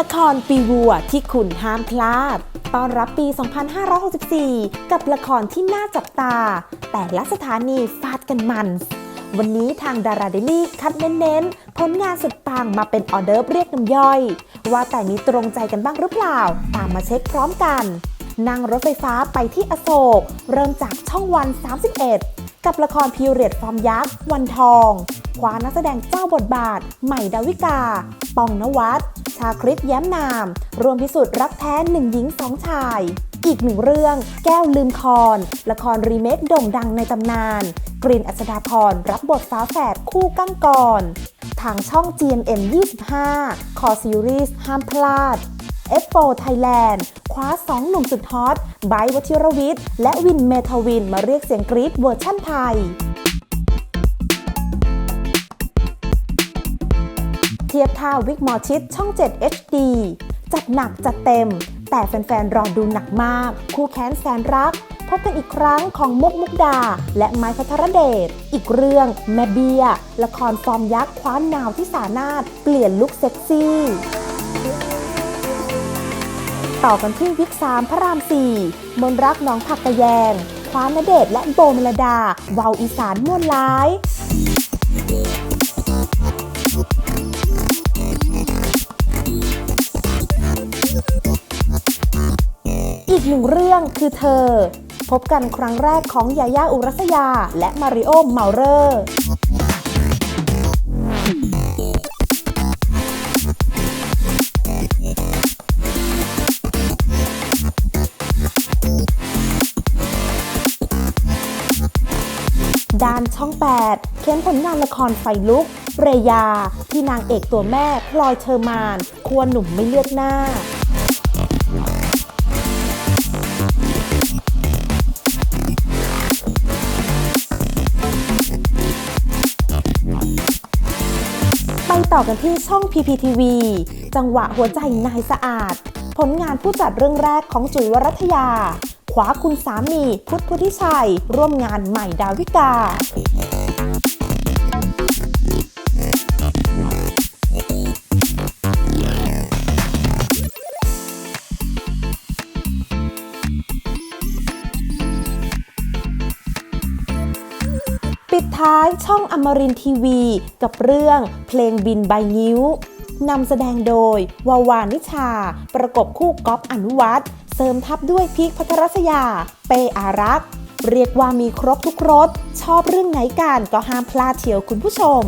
ละครปีวัวที่คุณห้ามพลาด ตอนรับปี 2564 กับละครที่น่าจับตา แต่ละสถานีฟาดกันมัน วันนี้ทางดาราเดลี่คัดเน้นๆ ผลงานสุดปังมาเป็นออเดิร์เรียกน้ำย่อย ว่าแต่มีตรงใจกันบ้างหรือเปล่า ตามมาเช็คพร้อมกัน นั่งรถไฟฟ้าไปที่อโศก เริ่มจากช่องวัน 31 กับละครพีเรียดฟอร์มยักษ์วันทอง คว้านักแสดงเจ้าบทบาท ใหม่ดาวิกา ปองนวัด ชาคริตแย้มนาม รวมพิสูจน์รักแท้หนึ่งหญิงสองชาย อีกหนึ่งเรื่องแก้วลืมคอนละครรีเมคโด่งดังในตำนาน กรีนอัศดาพรรับบทฟ้าแฝดคู่กั้งกรทางช่อง GMM 25 คอซีรีส์ห้ามพลาด F4 Thailand คว้า 2 หนุ่มสุดฮอตไบร์ทวชิรวิทย์ และวินเมทาวินมาเรียกเสียงกรี๊ดเวอร์ชั่นไทย ทียบท่าวิกมอชิดช่อง 7 HD จัดหนักจัดเต็ม แต่แฟนๆ รอดูหนักมาก คู่แค้นแสนรัก พบกันอีกครั้งของมุกมุกดา และไม้พัทรเดช อีกเรื่องแม่เบียละครฟอร์มยักษ์คว้านนาวที่สานาทเปลี่ยนลุคเซ็กซี่ ต่อกันที่วิกสามพระราม4มนรักน้องผักกะแยง คว้านเดชและโบเมลดาวาวอีสานม่วนร้าย กหนึ่งเรื่องคือเธอ พบกันครั้งแรกของยาย่าอุรัสยา และมาริโอเมาเรอร์ด้านช่อง 8เขียนผลงานละครไฟลุก เรยา ที่นางเอกตัวแม่ พลอยเชอร์มาน ควรหนุ่มไม่เลือกหน้า ต่อกันที่ช่อง PPTV จังหวะหัวใจนายสะอาด ผลงานผู้จัดเรื่องแรกของจุ๋ยวรัตยา ขวาคุณสามี พุทธพุทธิชัย ร่วมงานใหม่ดาวิกา ดท้ายช่องอมรินทีวี กับเรื่องเพลงบินใบนิ้วนำแสดงโดยวาวานิชา ประกบคู่ก๊อฟอนุวัฒน์เสริมทับด้วยพีคพัทรัศยา เปอารักษ์เรียกว่ามีครบทุกรสชอบเรื่องไหนกันก็ห้ามพลาดเชียวคุณผู้ชม